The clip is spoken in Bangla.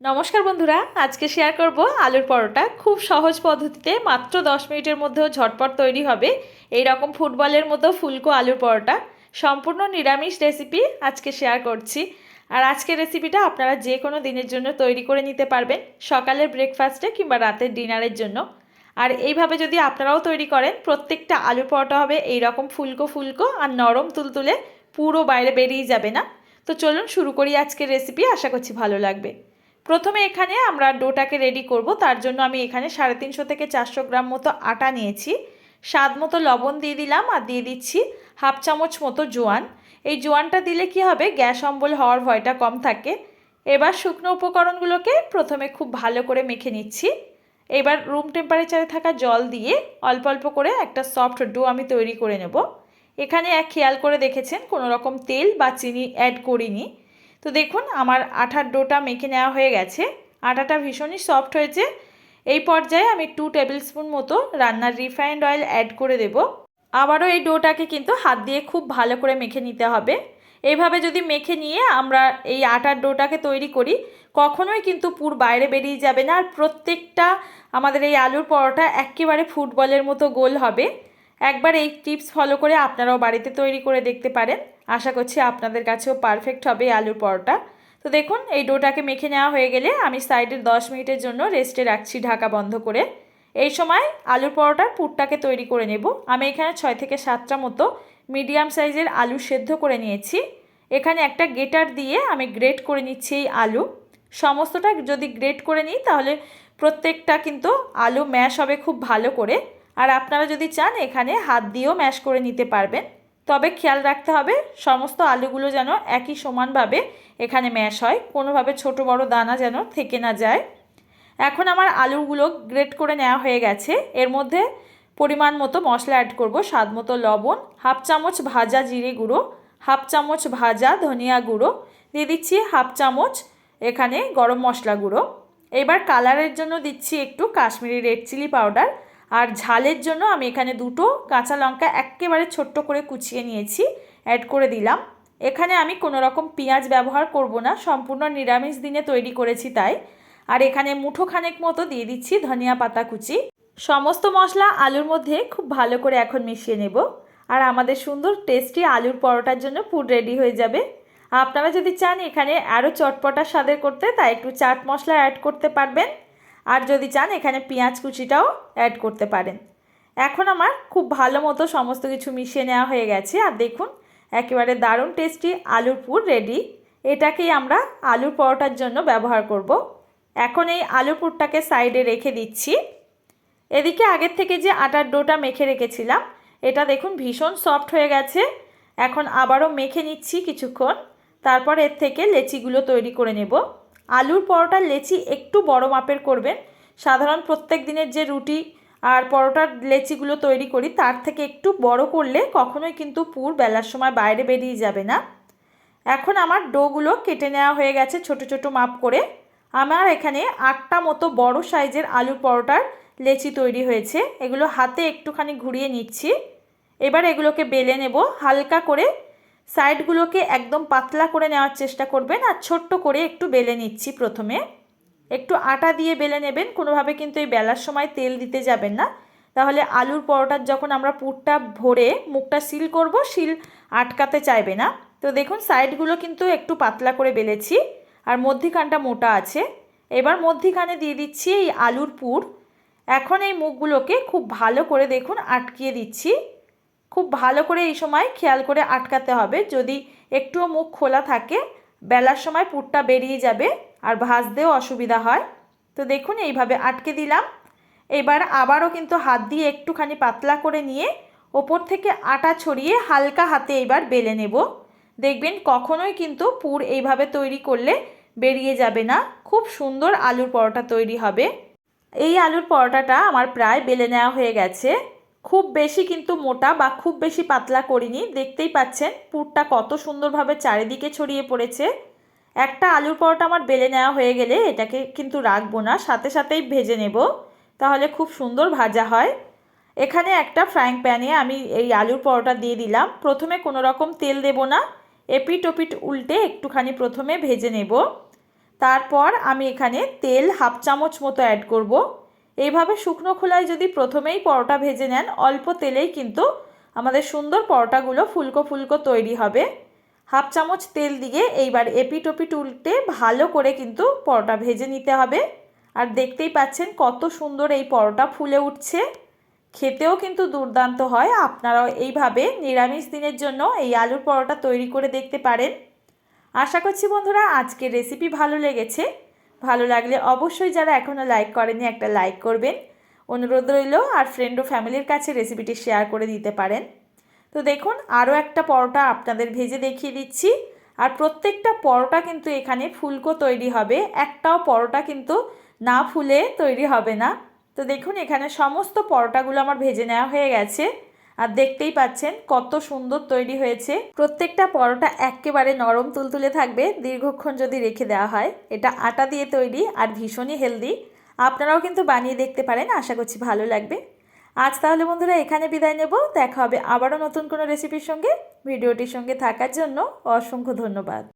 নমস্কার বন্ধুরা, আজকে শেয়ার করব আলুর পরোটা। খুব সহজ পদ্ধতিতে মাত্র দশ মিনিটের মধ্যেও ঝটপট তৈরি হবে। এই রকম ফুটবলের মতো ফুলকো আলুর পরোটা। সম্পূর্ণ নিরামিষ রেসিপি আজকে শেয়ার করছি। আর আজকের রেসিপিটা আপনারা যে কোনো দিনের জন্য তৈরি করে নিতে পারবেন, সকালের ব্রেকফাস্টে কিংবা রাতের ডিনারের জন্য। আর এইভাবে যদি আপনারাও তৈরি করেন, প্রত্যেকটা আলুর পরোটা হবে এই রকম ফুলকো ফুলকো আর নরম তুলতুলে, পুরো বাইরে বেরিয়ে যাবে না। তো চলুন শুরু করি আজকের রেসিপি আশা করছি ভালো লাগবে। প্রথমে এখানে আমরা ডোটাকে রেডি করব। তার জন্য আমি এখানে সাড়ে তিনশো থেকে চারশো গ্রাম মতো আটা নিয়েছি। স্বাদ মতো লবণ দিয়ে দিলাম আর দিয়ে দিচ্ছি হাফ চামচ মতো জোয়ান। এই জোয়ানটা দিলে কি হবে? গ্যাস অম্বল হওয়ার ভয়টা কম থাকে। এবার শুকনো উপকরণগুলোকে প্রথমে খুব ভালো করে মেখে নিচ্ছি। এবার রুম টেম্পারেচারে থাকা জল দিয়ে অল্প অল্প করে একটা সফট ডো আমি তৈরি করে নেব। এখানে এক খেয়াল করে দেখেছেন, কোনো রকম তেল বা চিনি অ্যাড করিনি। তো দেখুন, আমার আঠার ডোটা মেখে নেওয়া হয়ে গেছে। আটাটা ভীষণই সফট হয়েছে। এই পর্যায়ে আমি টু টেবিল স্পুন মতো রান্নার রিফাইন্ড অয়েল অ্যাড করে দেব। আবারও এই ডোটাকে কিন্তু হাত দিয়ে খুব ভালো করে মেখে নিতে হবে। এইভাবে যদি মেখে নিয়ে আমরা এই আটার ডোটাকে তৈরি করি, কখনোই কিন্তু পুর বাইরে বেরিয়ে যাবে না। আর প্রত্যেকটা আমাদের এই আলুর পরোটা একেবারে ফুটবলের মতো গোল হবে। একবার এই টিপস ফলো করে আপনারাও বাড়িতে তৈরি করে দেখতে পারেন। আশা করছি আপনাদের কাছেও পারফেক্ট হবে আলুর পরোটা। তো দেখুন, এই ডোটাকে মেখে নেওয়া হয়ে গেলে আমি সাইডের দশ মিনিটের জন্য রেস্টে রাখছি ঢাকা বন্ধ করে। এই সময় আলুর পরোটার পুরটাকে তৈরি করে নেব। আমি এখানে ছয় থেকে সাতটা মতো মিডিয়াম সাইজের আলু সেদ্ধ করে নিয়েছি। এখানে একটা গেটার দিয়ে আমি গ্রেট করে নিচ্ছি এই আলু। সমস্তটা যদি গ্রেট করে নিই, তাহলে প্রত্যেকটা কিন্তু আলু ম্যাশ হবে খুব ভালো করে। আর আপনারা যদি চান, এখানে হাত দিয়েও ম্যাশ করে নিতে পারবেন। তবে খেয়াল রাখতে হবে, সমস্ত আলুগুলো যেন একই সমানভাবে এখানে ম্যাশ হয়, কোনোভাবে ছোট বড় দানা যেন থেকে না যায়। এখন আমার আলুগুলো গ্রেট করে নেওয়া হয়ে গেছে। এর মধ্যে পরিমাণ মতো মশলা অ্যাড করব, স্বাদ মতো লবণ, হাফ চামচ ভাজা জিরে গুঁড়ো, হাফ চামচ ভাজা ধনিয়া গুঁড়ো, দিয়ে দিচ্ছি হাফ চামচ এখানে গরম মশলা গুঁড়ো। এবার কালারের জন্য দিচ্ছি একটু কাশ্মীরি রেড চিলি পাউডার আর ঝালের জন্য আমি এখানে দুটো কাঁচা লঙ্কা একেবারে ছোট্ট করে কুচিয়ে নিয়েছি অ্যাড করে দিলাম। এখানে আমি কোনো রকম পেঁয়াজ ব্যবহার করব না, সম্পূর্ণ নিরামিষ দিনে তৈরি করেছি তাই। আর এখানে মুঠো খানেক মতো দিয়ে দিচ্ছি ধনিয়া পাতা কুচি। সমস্ত মশলা আলুর মধ্যে খুব ভালো করে এখন মিশিয়ে নেব। আর আমাদের সুন্দর টেস্টি আলুর পরোটার জন্য ফুড রেডি হয়ে যাবে। আপনারা যদি চান এখানে আরও চটপটা স্বাদের করতে, তাই একটু চাট মশলা অ্যাড করতে পারবেন। আর যদি চান, এখানে পেঁয়াজ কুচিটাও অ্যাড করতে পারেন। এখন আমার খুব ভালো মতো সমস্ত কিছু মিশিয়ে নেওয়া হয়ে গেছে। আর দেখুন, একেবারে দারুণ টেস্টি আলুর পুর রেডি এটাকেই আমরা আলুর পরোটার জন্য ব্যবহার করব। এখন এই আলুর পুরটাকে সাইডে রেখে দিচ্ছি। এদিকে আগের থেকে যে আটার ডোটা মেখে রেখেছিলাম, এটা দেখুন ভীষণ সফট হয়ে গেছে। এখন আবারও মেখে নিচ্ছি কিছুক্ষণ। তারপর এর থেকে লেচিগুলো তৈরি করে নেব। আলুর পরোটার লেচি একটু বড় মাপের করবেন। সাধারণ প্রত্যেক দিনের যে রুটি আর পরোটার লেচিগুলো তৈরি করি, তার থেকে একটু বড় করলে কখনোই কিন্তু পুর বেলার সময় বাইরে বেরিয়ে যাবে না। এখন আমার ডোগুলো কেটে নেওয়া হয়ে গেছে ছোট ছোট মাপ করে। আমার এখানে আটটা মতো বড় সাইজের আলুর পরোটার লেচি তৈরি হয়েছে। এগুলো হাতে একটুখানি ঘুরিয়ে নিচ্ছি। এবার এগুলোকে বেলে নেব। হালকা করে সাইডগুলোকে একদম পাতলা করে নেওয়ার চেষ্টা করবেন আর ছোট্ট করে একটু বেলে নিচ্ছি প্রথমে। একটু আটা দিয়ে বেলে নেবেন, কোনোভাবে কিন্তু এই বেলার সময় তেল দিতে যাবেন না। তাহলে আলুর পরোটার যখন আমরা পুরটা ভরে মুখটা সিল করব, সিল আটকাতে চাইবে না। তো দেখুন, সাইডগুলো কিন্তু একটু পাতলা করে বেলেছি, আর মধ্যিখানটা মোটা আছে। এবার মধ্যিখানে দিয়ে দিচ্ছি এই আলুর পুর। এখন এই মুখগুলোকে খুব ভালো করে দেখুন, আটকিয়ে দিচ্ছি। খুব ভালো করে এই সময় খেয়াল করে আটকাতে হবে। যদি একটুও মুখ খোলা থাকে, বেলার সময় পুরটা বেরিয়ে যাবে আর ভাজতেও অসুবিধা হয়। তো দেখুন, এইভাবে আটকে দিলাম। এবার আবারও কিন্তু হাত দিয়ে একটুখানি পাতলা করে নিয়ে ওপর থেকে আটা ছড়িয়ে হালকা হাতে এবার বেলে নেব। দেখবেন কখনোই কিন্তু পুর এইভাবে তৈরি করলে বেরিয়ে যাবে না। খুব সুন্দর আলুর পরোটা তৈরি হবে। এই আলুর পরোটাটা আমার প্রায় বেলে নেওয়া হয়ে গেছে। খুব বেশি কিন্তু মোটা বা খুব বেশি পাতলা করিনি। দেখতেই পাচ্ছেন, পুরটা কত সুন্দরভাবে চারিদিকে ছড়িয়ে পড়েছে। একটা আলুর পরোটা আমার বেলে নেওয়া হয়ে গেলে এটাকে কিন্তু রাখব না, সাথে সাথেই ভেজে নেব। তাহলে খুব সুন্দর ভাজা হয়। এখানে একটা ফ্রাইং প্যানে আমি এই আলুর পরোটা দিয়ে দিলাম। প্রথমে কোনো রকম তেল দেব না। এপিট ওপিট উল্টে একটুখানি প্রথমে ভেজে নেব। তারপর আমি এখানে তেল হাফ চামচ মতো অ্যাড করব। এইভাবে শুকনো খোলায় যদি প্রথমেই পরোটা ভেজে নেন, অল্প তেলেই কিন্তু আমাদের সুন্দর পরোটাগুলো ফুলকো ফুলকো তৈরি হবে। হাফ চামচ তেল দিয়ে এইবার এপিট ওপিট উল্টে ভালো করে কিন্তু পরোটা ভেজে নিতে হবে। আর দেখতেই পাচ্ছেন কত সুন্দর এই পরোটা ফুলে উঠছে। খেতেও কিন্তু দুর্দান্ত হয়। আপনারাও এইভাবে নিরামিষ দিনের জন্য এই আলুর পরোটা তৈরি করে দেখতে পারেন। আশা করছি বন্ধুরা, আজকের রেসিপি ভালো লেগেছে। ভালো লাগলে অবশ্যই যারা এখনও লাইক করেনি একটা লাইক করবেন। অনুরোধ রইল, আর ফ্রেন্ড ও ফ্যামিলির কাছে রেসিপিটি শেয়ার করে দিতে পারেন। তো দেখুন আরও একটা পরোটা আপনাদের ভেজে দেখিয়ে দিচ্ছি। আর প্রত্যেকটা পরোটা কিন্তু এখানে ফুলকো তৈরি হবে, একটাও পরোটা কিন্তু না ফুলে তৈরি হবে না। তো দেখুন, এখানে সমস্ত পরোটাগুলো আমার ভেজে নেওয়া হয়ে গেছে। আর দেখতেই পাচ্ছেন কত সুন্দর তৈরি হয়েছে। প্রত্যেকটা পরোটা একেবারে নরম তুলতুলে থাকবে, দীর্ঘক্ষণ যদি রেখে দেওয়া হয়। এটা আটা দিয়ে তৈরি আর ভীষণই হেলদি। আপনারাও কিন্তু বানিয়ে দেখতে পারেন, আশা করছি ভালো লাগবে। আজ তাহলে বন্ধুরা এখানে বিদায় নেব। দেখা হবে আবারও নতুন কোনো রেসিপির সঙ্গে। ভিডিওটির সঙ্গে থাকার জন্য অসংখ্য ধন্যবাদ।